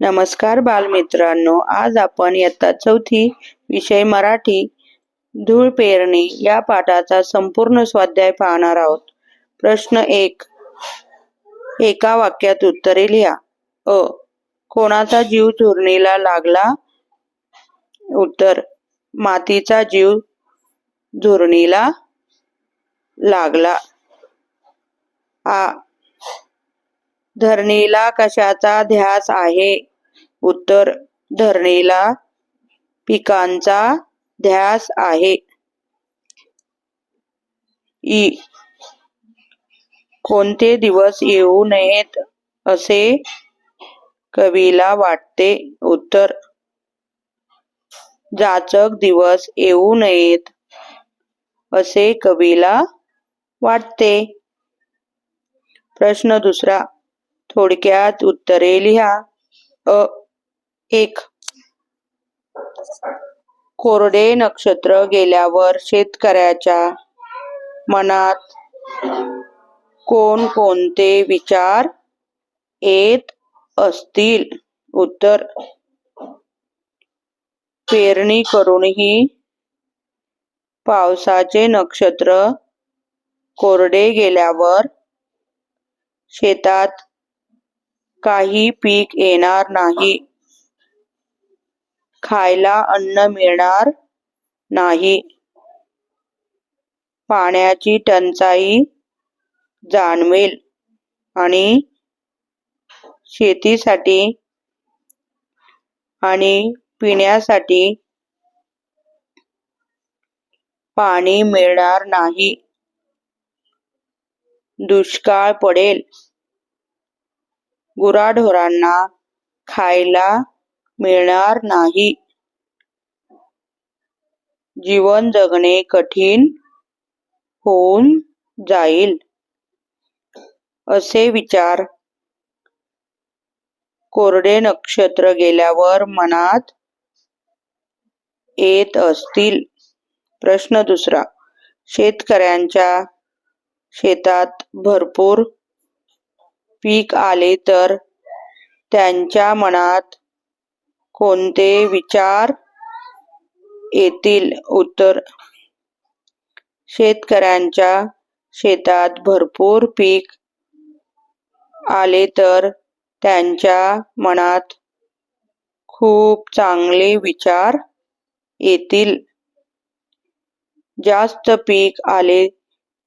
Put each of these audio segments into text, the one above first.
नमस्कार बालमित्रांनो आज आपण इयत्ता चौथी विषय मराठी धूळ पेरणी या पाठाचा संपूर्ण स्वाध्याय पाहणार आहोत. प्रश्न एक एका वाक्यात उत्तरे लिहा. अ कोणाचा जीव चुरणीला लागला? उत्तर मातीचा जीव झुरणीला लागला. आ धरणीला कशाचा ध्यास आहे? उत्तर धरणीला पिकांचा ध्यास आहे. ई. कोणते दिवस येऊ नयेत असे कवीला वाटते. उत्तर. जाचक दिवस येऊ नयेत असे कवीला वाटते. प्रश्न दुसरा. थोडक्यात उत्तरे लिहा. अ. एक. कोरडे नक्षत्र गेल्यावर शेतकऱ्याच्या मनात कोण कोणते विचार येत असतील? उत्तर. पेरणी करूनही पावसाचे नक्षत्र कोरडे गेल्यावर शेतात काही पीक येणार नाही. खायला अन्न मिळणार नाही. पाण्याची टंचाई जाणवेल आणि शेतीसाठी आणि पिण्यासाठी पाणी मिळणार नाही. दुष्काळ पडेल. गुराढोरांना खायला मिळणार नाही. जीवन जगणे कठीण होऊन जाईल. असे विचार कोरडे नक्षत्र गेल्यावर मनात येत असतील. प्रश्न दुसरा शेतकऱ्यांच्या शेतात भरपूर पीक आले तर त्यांच्या मनात कोणते विचार येतील? उत्तर. शेतकऱ्यांच्या शेतात भरपूर पीक आले तर त्यांच्या मनात खूप चांगले विचार येतील. जास्त पीक आले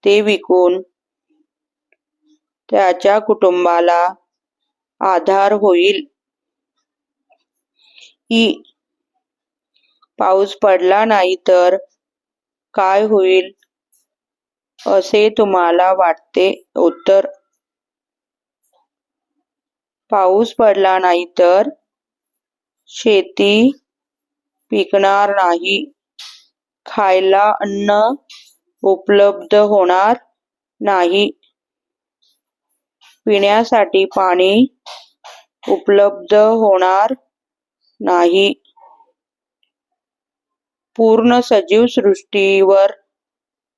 ते विकून त्याच्या कुटुंबाला आधार होईल. की पाऊस पडला नाही तर काय होईल असे तुम्हाला वाटते? उत्तर पाऊस पडला नाही तर शेती पिकणार नाही. खायला अन्न उपलब्ध होणार नाही. पिण्यासाठी पाणी उपलब्ध होणार नाही. पूर्ण सजीव सृष्टीवर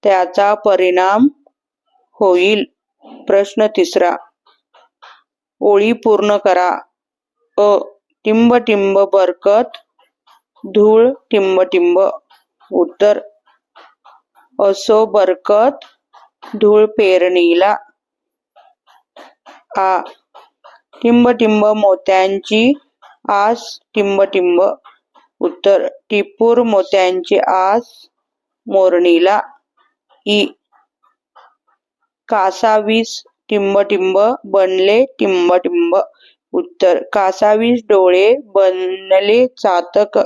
त्याचा परिणाम होईल. प्रश्न तिसरा. ओळी पूर्ण करा. अ. टिंब टिंब बरकत. धूळ टिंब टिंब उत्तर. असो बरकत. धूळ पेरणीला. आ. टिंब टिंब मोत्यांची आस टिंब टिंब. उत्तर टिपूर मोत्यांची आस मोरणीला. ई कासावीस टिंब टिंब. बनले टिंब टिंब. उत्तर कासावीस डोळे बनले चातक.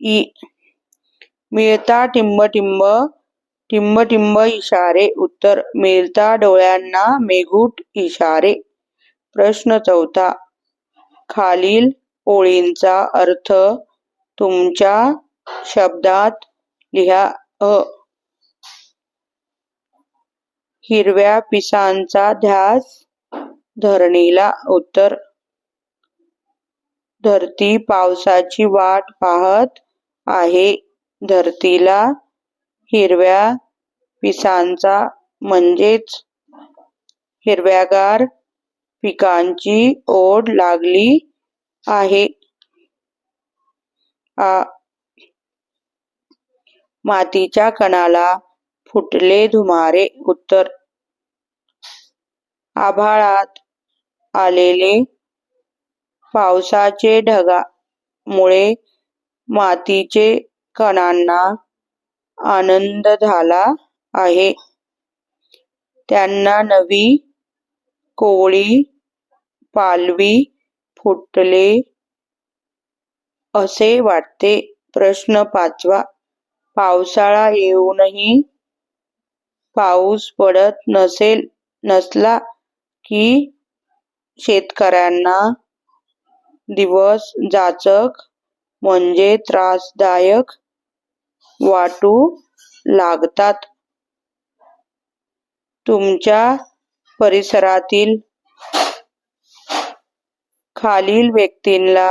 ई मिळता टिंब टिंब. टिंब टिंब इशारे. उत्तर मिळता डोळ्यांना मेघूट इशारे. प्रश्न चौथा खालील ओळींचा अर्थ तुमच्या शब्दात लिहा. अ. हिरव्या पिसांचा ध्यास धरणीला उत्तर. धरती पावसाची वाट पाहत आहे. धरतीला हिरव्या पिसांचा म्हणजेच हिरव्यागार पिकांची ओढ लागली आहे. आ मातीच्या कणाला फुटले धुमारे. उत्तर आभाळात आलेले पावसाचे ढगामुळे मातीचे कणांना आनंद झाला आहे. त्यांना नवी कोवळी पालवी फुटले असे वाटते. प्रश्न पाचवा. पावसाळा येऊनही पाऊस पडत नसेल नसला की शेतकऱ्यांना दिवस जाचक म्हणजे त्रासदायक वाटू लागतात. तुमच्या परिसरातील खालील व्यक्तींना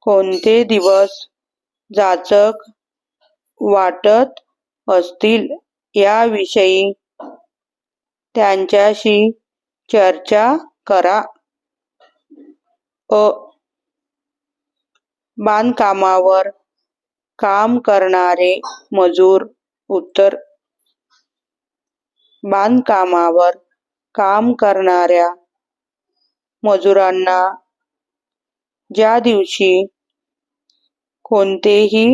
कोणते दिवस जाचक वाटत असतील याविषयी त्यांच्याशी चर्चा करा. अ. बांधकामावर काम करणारे मजूर उत्तर. बांधकामावर काम करणाऱ्या मजुरांना ज्या दिवशी कोणतेही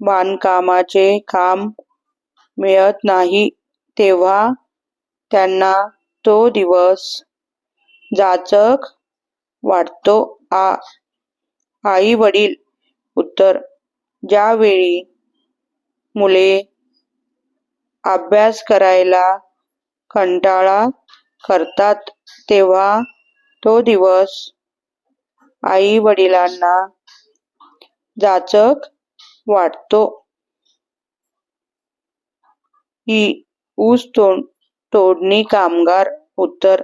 बांधकामाचे काम मिळत नाही तेव्हा त्यांना तो दिवस जाचक वाटतो. आ आई वडील उत्तर. ज्यावेळी मुले अभ्यास करायला कंटाळा करतात तेव्हा तो दिवस आई वडिलांना जाचक वाटतो. ही ऊस तोड तोडणी कामगार उत्तर.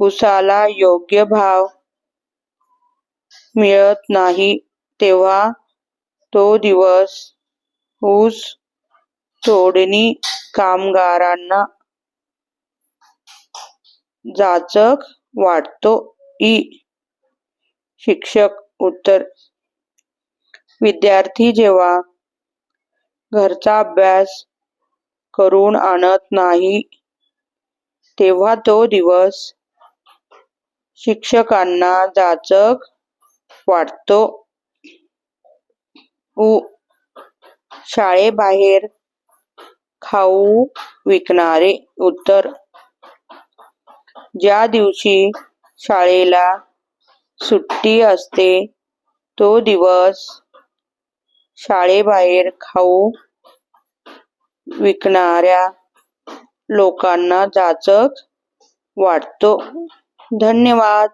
ऊसाला योग्य भाव मिळत नाही तेव्हा तो दिवस ऊस तोडणी कामगारांना जाचक वाटतो. ई शिक्षक उत्तर विद्यार्थी जेव्हा घरचा अभ्यास करून आणत नाही तेव्हा तो दिवस शिक्षकांना जाचक वाटतो. उ शाळेबाहेर खाऊ विकणारे उत्तर. ज्या दिवशी शाळेला सुट्टी असते. तो दिवस शाळेबाहेर खाऊ विकणाऱ्या लोकांना जाचक वाटतो. धन्यवाद.